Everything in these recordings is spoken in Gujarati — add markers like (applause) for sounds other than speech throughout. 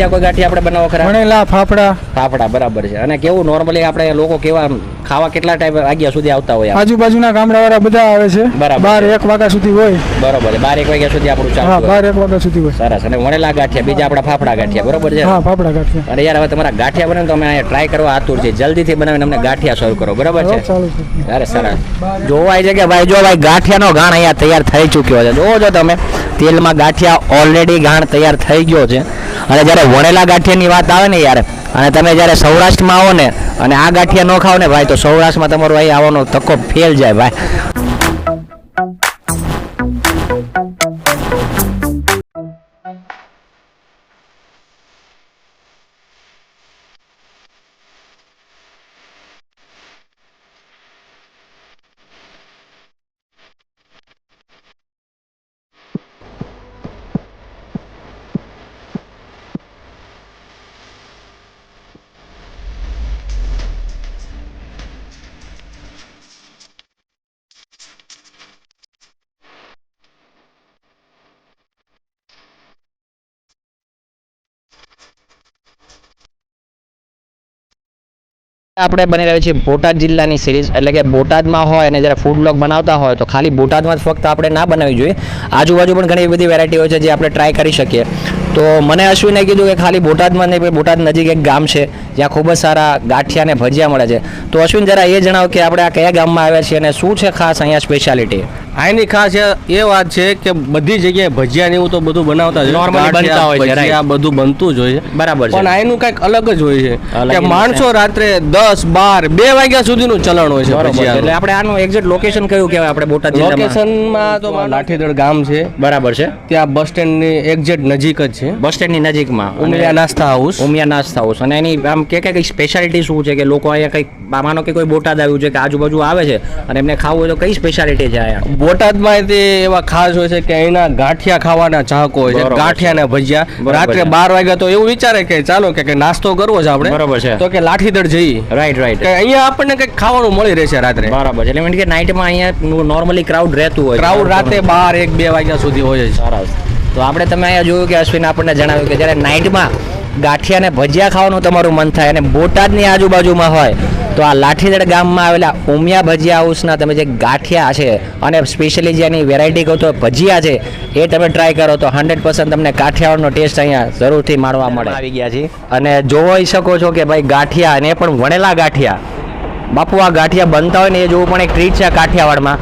બીજા કોઈ ગાંઠિયા આપણે બનાવો ખરા? વણેલા ફાફડા. ફાફડા બરાબર છે. અને કેવું નોર્મલી આપણે લોકો કેવા ખાવા કેટલા ટાઈમ વાગ્યા સુધી આવતા હોય? આજુબાજુના ગામડાવાળા બધા આવે છે. બરાબર. બાર એક વાગ્યા સુધી હોય. બરાબર બાર એક વાગ્યા સુધી આપણું ચાલુ બાર એક વાગ્યા સુધી હોય. સરસ. અને વણેલા ગાંઠિયા બીજા આપણા ફાફડા ગાંઠિયા બરાબર છે? હા ફાફડા ગાંઠિયા. અને યાર હવે તમારા ગાંઠિયા બને તો અમે અહીંયા ટ્રાય કરવા આતુર છે જલ્દીથી બનાવીને અમને ગાંઠિયા સર્વ કરો બરાબર છે? અરે સરસ. જોવાય છે કે ભાઈ જો ભાઈ ગાંઠિયાનો ગાણ અહીંયા તૈયાર થઈ ચૂક્યો છે. જોવો છો તમે તેલમાં ગાંઠિયા ઓલરેડી ગાણ તૈયાર થઈ ગયો છે. અને જ્યારે વણેલા ગાંઠિયાની વાત આવે ને યાર, અને તમે જ્યારે સૌરાષ્ટ્રમાં આવો ને, અને આ ગાંઠિયા ન ખાઓ ને ભાઈ, તો સૌરાષ્ટ્રમાં તમારો અહીં આવવાનો તકો ફેલ જાય ભાઈ. આપણે બની રહ્યો છે બોટાદ જિલ્લાની સિરીઝ એટલે કે બોટાદમાં હોય અને જ્યારે ફૂડ બ્લોગ બનાવતા હોય તો ખાલી બોટાદમાં જ ફક્ત આપણે ના બનાવવી જોઈએ. આજુબાજુ પણ ઘણી બધી વેરાયટી હોય છે જે આપણે ટ્રાય કરી શકીએ. તો મને અશ્વિને કીધું કે ખાલી બોટાદમાં નહીં બોટાદ નજીક એક ગામ છે, જ્યાં ખૂબ જ સારા ગાંઠિયા અને ભજીયા મળે છે. તો અશ્વિન, જરા એ જણાવો કે આપણે આ કયા ગામમાં આવ્યા છીએ અને શું છે ખાસ અહીંયા સ્પેશિયાલિટી આની ખાસ એ વાત છે કે બધી જગ્યાએ ભજીયા ને એવું તો બધું બનાવતા હોય. બનતા હોય છે, right. બધું બનતું જ હોય છે. બરાબર છે. પણ આનું કંઈક અલગ જ હોય છે. કે માણસો રાત્રે દસ બાર બે વાગ્યા સુધીનું ચલણ હોય છે એટલે. આપણે આનું એક્ઝેક્ટ લોકેશન કયું કહેવાય આપણે બોટાદ લોકેશનમાં તો લાઠીદળ ગામ છે. બરાબર છે. ત્યાં બસ સ્ટેન્ડની એક્ઝેક્ટ નજીક જ છે. બસ સ્ટેન્ડની નજીકમાં. ઉમિયા નાસ્તા હાઉસ ઉમિયા નાસ્તા હાઉસ અને એની આમ કે કે કઈ સ્પેશિયાલિટી શું છે? કે લોકો અહીંયા કંઈક માનો કે કોઈ બોટાદ આવ્યું છે કે આજુબાજુ આવે છે અને એમને ખાવું હોય તો કઈ સ્પેશિયાલિટી છે અહીંયા? બોટાદમાં તે એવા ખાસ હોય છે કે અહીંના ગાંઠિયા ખાવાના ચાહકો હોય છે બરોબર ગાંઠિયા ને ભજીયા. રાત્રે. બાર વાગ્યા તો એવું વિચારે કે ચાલો કે કે નાસ્તો કરવો છે આપણે બરાબર છે. તો કે લાઠીદળ જઈએ રાઈટ રાઈટ કે અહીંયા આપણને કંઈક ખાવાનું મળી રહેશે રાત્રે. બરાબર છે. એટલે મીન કે નાઇટમાં અહીંયા નોર્મલી ક્રાઉડ રહેતું હોય ક્રાઉડ રાતે બાર એક બે વાગ્યા સુધી હોય છે. સરસ. તો આપણે તમે અહીંયા જોયું કે અશ્વિન આપણને જણાવ્યું કે જ્યારે નાઇટમાં ગાંઠિયા અને ભજીયા ખાવાનું તમારું મન થાય અને બોટાદની આજુબાજુમાં હોય તો આ લાઠીદળ ગામમાં આવેલા ઉમિયા ભજીયા હાઉસના તમે જે ગાંઠિયા છે અને સ્પેશિયલી જે એની વેરાયટી કહો તો ભજીયા છે એ તમે ટ્રાય કરો તો હંડ્રેડ પર્સન્ટ તમને કાઠિયાવાડનો ટેસ્ટ અહીંયા જરૂરથી માણવા મળે. આવી ગયા છે. અને જોઈ શકો છો કે ભાઈ ગાંઠિયા અને એ પણ વણેલા ગાંઠિયા. બાપુ આ ગાંઠિયા બનતા હોય ને એ જોવું પણ એક ટ્રીટ છે કાઠિયાવાડમાં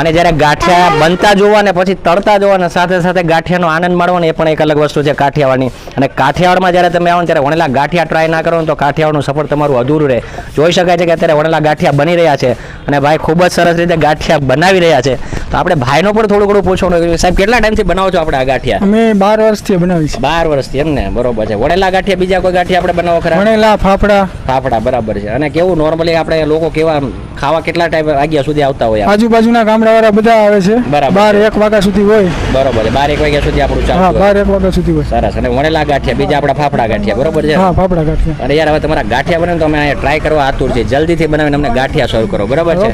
અને જ્યારે ગાંઠિયા બનતા જોવા ને પછી તળતા જોવા ને સાથે સાથે ગાંઠિયાનો આનંદ મળવાનો એ પણ એક અલગ વસ્તુ છે કાઠિયાવાડની. અને કાઠિયાવાડમાં જ્યારે તમે આવો ત્યારે વણેલા ગાંઠિયા ટ્રાય ના કરો ને તો કાઠિયાવાડનું સફર તમારું અધૂરું રહે. જોઈ શકાય છે કે અત્યારે વણેલા ગાંઠિયા બની રહ્યા છે. અને ભાઈ ખૂબ જ સરસ રીતે ગાંઠિયા બનાવી રહ્યા છે. તો આપણે ભાઈનો પણ થોડું ઘણું પૂછવાનું સાહેબ કેટલા ટાઈમથી બનાવો છો આપણે આ ગાંઠિયા? અમે બાર વર્ષથી બનાવી છે. બાર વર્ષથી એમ ને બરોબર છે. વડેલા ગાંઠિયા બીજા કોઈ ગાંઠિયા આપણે બનાવો ખરા? વડેલા ફાફડા. ફાફડા બરાબર છે. અને કેવું નોર્મલી આપણે લોકો કેવા ખાવા કેટલા ટાઈમ વાગ્યા સુધી આવતા હોય? આજુબાજુના ગામડાવાળા બધા આવે છે. બરાબર. બાર એક વાગ્યા સુધી હોય. બરોબર છે. બાર એક વાગ્યા સુધી આપણું ચાલુ બાર એક વાગ્યા સુધી હોય. સરસ. અને વણેલા ગાંઠિયા બીજા આપણા ફાફડા ગાંઠિયા બરોબર છે? હા ફાફડા ગાંઠિયા. અને યાર હવે તમારા ગાંઠિયા બને તો અમે અહીંયા ટ્રાય કરવા આતુર છે જલ્દીથી બનાવીને અમને ગાંઠિયા સર્વ કરો. બરોબર છે?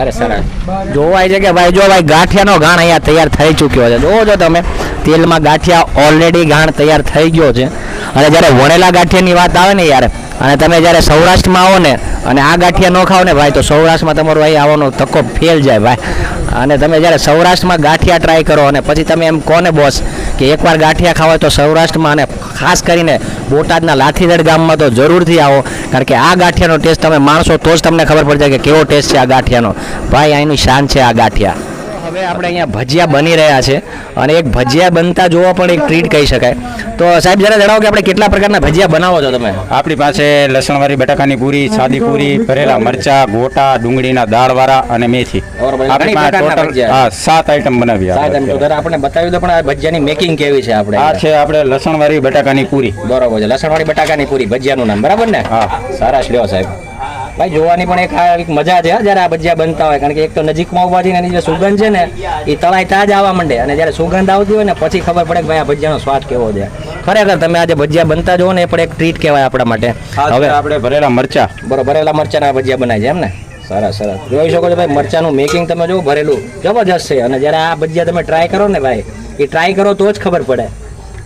અરે સરસ. જોવાય છે કે ભાઈ જો ભાઈ ગાંઠિયાનો ગાણ અહીંયા તૈયાર થઈ ચૂક્યો છે. જોવો છો તમે, તેલમાં ગાંઠિયા ઓલરેડી ગાણ તૈયાર થઈ ગયો છે. અને જ્યારે વણેલા ગાંઠિયાની વાત આવે ને યાર, અને તમે જ્યારે સૌરાષ્ટ્રમાં આવો ને, અને આ ગાંઠિયા ન ખાઓ ને ભાઈ, તો સૌરાષ્ટ્રમાં તમારો અહીં આવવાનો તકો ફેલ જાય ભાઈ. અને તમે જ્યારે સૌરાષ્ટ્રમાં ગાંઠિયા ટ્રાય કરો, અને પછી તમે એમ કોને બોસ કે એકવાર ગાંઠિયા ખાવા તો સૌરાષ્ટ્રમાં અને ખાસ કરીને બોટાદના લાઠીદળ ગામમાં તો જરૂરથી આવો. કારણ કે આ ગાંઠિયાનો ટેસ્ટ તમે માણશો તો જ તમને ખબર પડશે કે કેવો ટેસ્ટ છે આ ગાંઠિયાનો. ભાઈ અહીંની શાન છે આ ગાંઠિયા. હવે આપણે અહીંયા ભજીયા બની રહ્યા છે અને એક ભજીયા બનતા જોવા પણ એક ટ્રીટ કહી શકાય. તો સાહેબ જરા જણાવો કે આપણે કેટલા પ્રકારના ભજીયા બનાવો છો તમે? આપણી પાસે લસણવાળી બટાકાની પૂરી સાદી પૂરી ભરેલા મરચા ગોટા ડુંગળીના દાળવાળા અને મેથી. આપણી પાસે ટોટલ હા સાત આઈટમ બનાવી આપણે બતાવી દો પણ આ ભજીયાની મેકિંગ કેવી છે આપણે આ છે આપણે લસણવાળી બટાકાની પૂરી. બરોબર છે લસણવાળી બટાકાની પૂરી ભજીયાનું નામ બરાબર ને? હા. સારા લ્યો સાહેબ. ભાઈ જોવાની પણ એક એક મજા છે જ્યારે આ ભજીયા બનતા હોય. કારણ કે એક તો નજીકમાં ઊભા થઈને એની જે સુગંધ છે ને એ તળાઈ તાજ આવવા માંડે. અને જ્યારે સુગંધ આવતી હોય ને પછી ખબર પડે કે ભાઈ આ ભજીયાનો સ્વાદ કેવો છે. ખરેખર તમે આજે ભજીયા બનતા જોવો ને એ પણ એક ટ્રીટ કહેવાય આપણા માટે. હવે આપણે ભરેલા મરચા. બરોબર ભરેલા મરચાના ભજીયા બનાય છે એમ ને? સરસ સરસ. જોઈ શકો છો ભાઈ મરચાનું મેકિંગ તમે જો ભરેલું જબરજસ્ત છે. અને જ્યારે આ ભજીયા તમે ટ્રાય કરો ને ભાઈ એ ટ્રાય કરો તો જ ખબર પડે.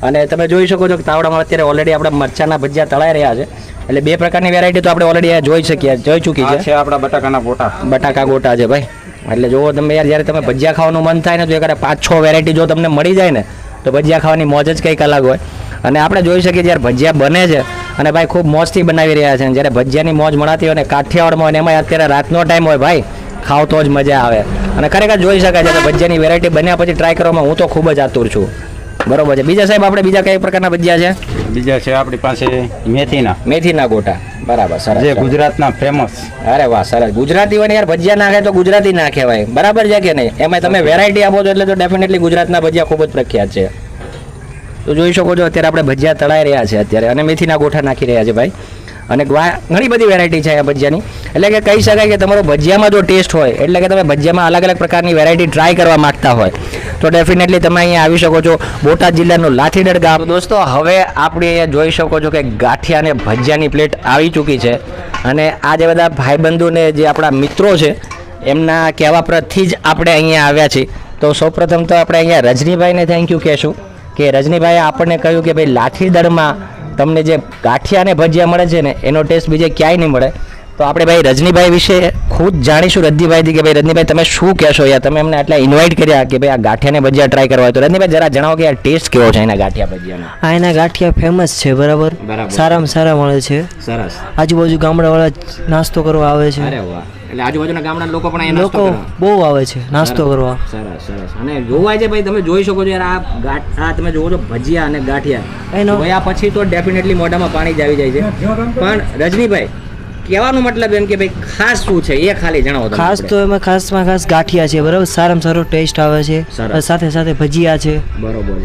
અને તમે જોઈ શકો છો કે તાવડામાં અત્યારે ઓલરેડી આપણે મરચાના ભજીયા તળાઈ રહ્યા છે. એટલે બે પ્રકારની વેરાયટી તો આપણે ઓલરેડી જોઈ શકીએ જોઈ ચૂકી છે. આપણા બટાકાના ગોટા. બટાકા ગોટા છે ભાઈ. એટલે જુઓ તમે યાર જ્યારે તમે ભજીયા ખાવાનું મન થાય ને તો એક પાંચ છ વેરાયટી જો તમને મળી જાય ને તો ભજીયા ખાવાની મોજ જ કંઈક અલગ હોય. અને આપણે જોઈ શકીએ જ્યારે ભજીયા બને છે અને ભાઈ ખૂબ મોજથી બનાવી રહ્યા છે. જ્યારે ભજીયાની મોજ મળતી હોય ને કાઠિયાવાડમાં હોય એમાં અત્યારે રાતનો ટાઈમ હોય ભાઈ ખાવ તો જ મજા આવે. અને ખરેખર જોઈ શકાય છે કે ભજીયાની વેરાયટી બન્યા પછી ટ્રાય કરવામાં હું તો ખૂબ જ આતુર છું. બરોબર છે. બીજા સાહેબ આપણે બીજા કઈ પ્રકારના ભજીયા છે? બીજા છે આપણી પાસે મેથીના. મેથીના ગોટા. બરાબર સરસ જે ગુજરાતના ફેમસ અરે વાહ સરસ. ગુજરાતી હોય ને યાર ભજીયા નાખે તો ગુજરાતી ના કહેવાય. બરાબર છે કે નહીં? એમાં તમે વેરાયટી આપો છો એટલે તો ડેફિનેટલી ગુજરાતના ભજીયા ખૂબ જ પ્રખ્યાત છે. તો જોઈ શકો છો અત્યારે આપણે ભજીયા તળાઈ રહ્યા છે અત્યારે અને મેથીના ગોઠા નાખી રહ્યા છે ભાઈ. અને ઘણી બધી વેરાયટી છે આ ભજીયાની. એટલે કે કહી શકાય કે તમારો ભજીયામાં જો ટેસ્ટ હોય, એટલે કે તમે ભજીયામાં અલગ અલગ પ્રકારની વેરાયટી ટ્રાય કરવા માગતા હોય, તો ડેફિનેટલી તમે અહીંયા આવી શકો છો બોટાદ જિલ્લાનું લાઠીડળ ગામ. દોસ્તો, હવે આપણે અહીંયા જોઈ શકો છો કે ગાંઠિયા અને ભજીયાની પ્લેટ આવી ચૂકી છે. અને આ જે બધા ભાઈબંધુને જે આપણા મિત્રો છે, એમના કહેવા પરથી જ આપણે અહીંયા આવ્યા છીએ. તો સૌપ્રથમ તો આપણે અહીંયા રજનીભાઈને થેન્ક યુ કહેશું કે રજનીભાઈએ આપણને કહ્યું કે ભાઈ લાઠીદળમાં તમને જે ગાંઠિયા અને ભજીયા મળે છે ને એનો ટેસ્ટ બીજે ક્યાંય નહીં મળે. તો આપણે ભાઈ રજનીભાઈ વિશે ખુદ જાણીશું. રજનીભાઈથી કે ભાઈ રજનીભાઈ તમે શું કહેશો યાર? તમે એમને આટલા ઇન્વાઇટ કર્યા કે ભાઈ આ ગાંઠિયાને ભજીયા ટ્રાય કરવા હોય તો. રજનીભાઈ જરા જણાવો કે આ ટેસ્ટ કેવો છે એના ગાંઠિયા ભજીયાનો? આ એના ગાંઠિયા ફેમસ છે બરાબર. સારામાં સારા મળે છે. સરસ. આજુબાજુ ગામડાવાળા નાસ્તો કરવા આવે છે. અરે વાહ. એટલે આજુબાજુના ગામડાના લોકો પણ અહીંયા નાસ્તો લોકો કરવા? બહુ આવે છે નાસ્તો કરવા. સરસ સરસ. અને જોવાય છે ભાઈ તમે જોઈ શકો છો યાર આ ગાંઠ આ તમે જોવો છો ભજીયા અને ગાંઠિયા. એનો- આ પછી તો ડેફિનેટલી મોઢામાં પાણી જ આવી જાય છે. પણ રજનીભાઈ કહેવાનો મતલબ એમ કે ભાઈ ખાસ શું છે? એ ખાલી જણાવો ખાસ તો એમાં ખાસમાં ખાસ ગાંઠિયા છે બરાબર? સારામાં સારો ટેસ્ટ આવે છે. સાથે સાથે ભજીયા છે. બરોબર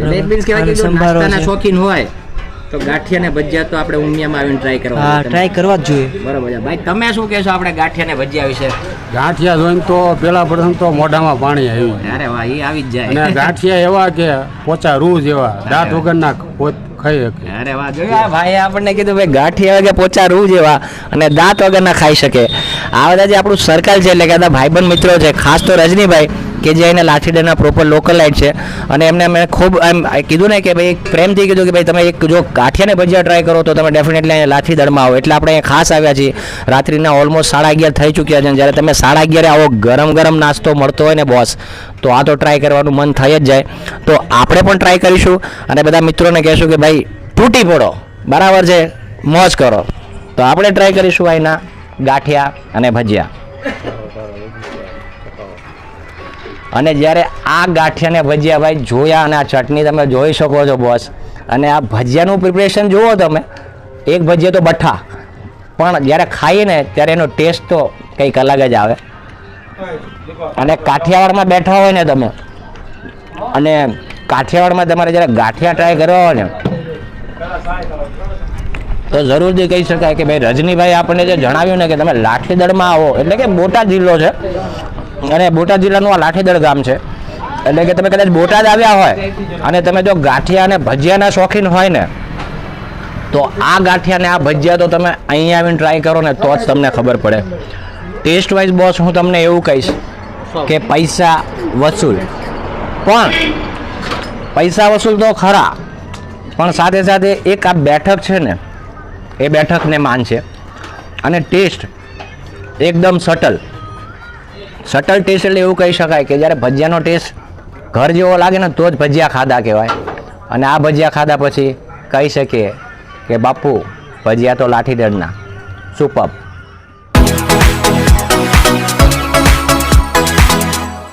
છે. સંભારો શોખીન હોય તો ગાંઠિયા ને ભજીયા તો આપણે ઉમિયામાં આવીને ટ્રાય કરવા હા ટ્રાય કરવા જ જોઈએ. બરોબર છે. ભાઈ તમે શું કહેશો આપણે ગાંઠિયા ને ભજીયા વિશે? ગાંઠિયા જોઈને તો પેલા પ્રથમ તો મોઢામાં પાણી આવ્યું અરે વાહ એ આવી જ અને જાય ગાંઠિયા એવા કે પોચા રૂ જેવા (laughs) દાંત વગરના પોત ખાઈ શકે અરે વાહ જોયું? આ ભાઈએ આપણને કીધું ભાઈ ગાંઠિયા કે પોચા રૂ જેવા અને દાંત વગરના ખાઈ શકે. આ બધા જે આપણું સર્કલ છે એટલે કે બધા ભાઈબંધ મિત્રો છે ખાસ તો રજનીભાઈ કે જે એને લાઠીડરના પ્રોપર લોકલાઇટ છે. અને એમને મેં ખૂબ એમ કીધું ને કે ભાઈ પ્રેમથી કીધું કે ભાઈ તમે એક જો કાઠિયાને ભજીયા ટ્રાય કરો તો તમે ડેફિનેટલી અહીંયા લાઠીદળમાં આવો. એટલે આપણે અહીંયા ખાસ આવ્યા છીએ. રાત્રિના ઓલમોસ્ટ સાડા અગિયાર થઈ ચૂક્યા છે. જ્યારે તમે સાડા અગિયારે આવો, ગરમ ગરમ નાસ્તો મળતો હોય ને બોસ તો આ તો ટ્રાય કરવાનું મન થઈ જ જાય. તો આપણે પણ ટ્રાય કરીશું. અને બધા મિત્રોને કહેશું કે ભાઈ તૂટી પડો. બરાબર છે? મોજ કરો. તો આપણે ટ્રાય કરીશું અહીંના ગાંઠિયા અને ભજીયા. અને જ્યારે આ ગાંઠિયાને ભજીયા ભાઈ જોયા અને આ ચટણી તમે જોઈ શકો છો બોસ અને આ ભજીયાનું પ્રિપરેશન જુઓ તમે. એક ભજીયા તો બઠ્ઠા પણ જ્યારે ખાઈએ ને, ત્યારે એનો ટેસ્ટ તો કંઈક અલગ જ આવે. અને કાઠિયાવાડમાં બેઠા હોય ને તમે, અને કાઠિયાવાડમાં તમારે જ્યારે ગાંઠિયા ટ્રાય કરવા હોય ને, તો જરૂરથી કહી શકાય કે ભાઈ રજનીભાઈ આપણને જે જણાવ્યું ને કે તમે લાઠીદળમાં આવો, એટલે કે મોટા જિલ્લો છે. અને બોટાદ જિલ્લાનું આ લાઠીદળ ગામ છે. એટલે કે તમે કદાચ બોટાદ આવ્યા હોય અને તમે જો ગાંઠિયા અને ભજીયાના શોખીન હોય ને, તો આ ગાંઠિયા આ ભજીયા તો તમે અહીંયા આવીને ટ્રાય કરો ને તો જ તમને ખબર પડે. ટેસ્ટ વાઇઝ બોસ હું તમને એવું કહીશ કે પૈસા વસૂલ. પણ પૈસા વસૂલ તો ખરા, પણ સાથે સાથે એક આ બેઠક છે ને, એ બેઠકને માન છે. અને ટેસ્ટ એકદમ સટલ સટલ ટેસ્ટ એટલે એવું કહી શકાય કે જ્યારે ભજીયાનો ટેસ્ટ ઘર જેવો લાગે ને તો જ ભજીયા ખાધા કહેવાય. અને આ ભજીયા ખાધા પછી કહી શકીએ કે બાપુ, ભજીયા તો લાઠી દળના સુપર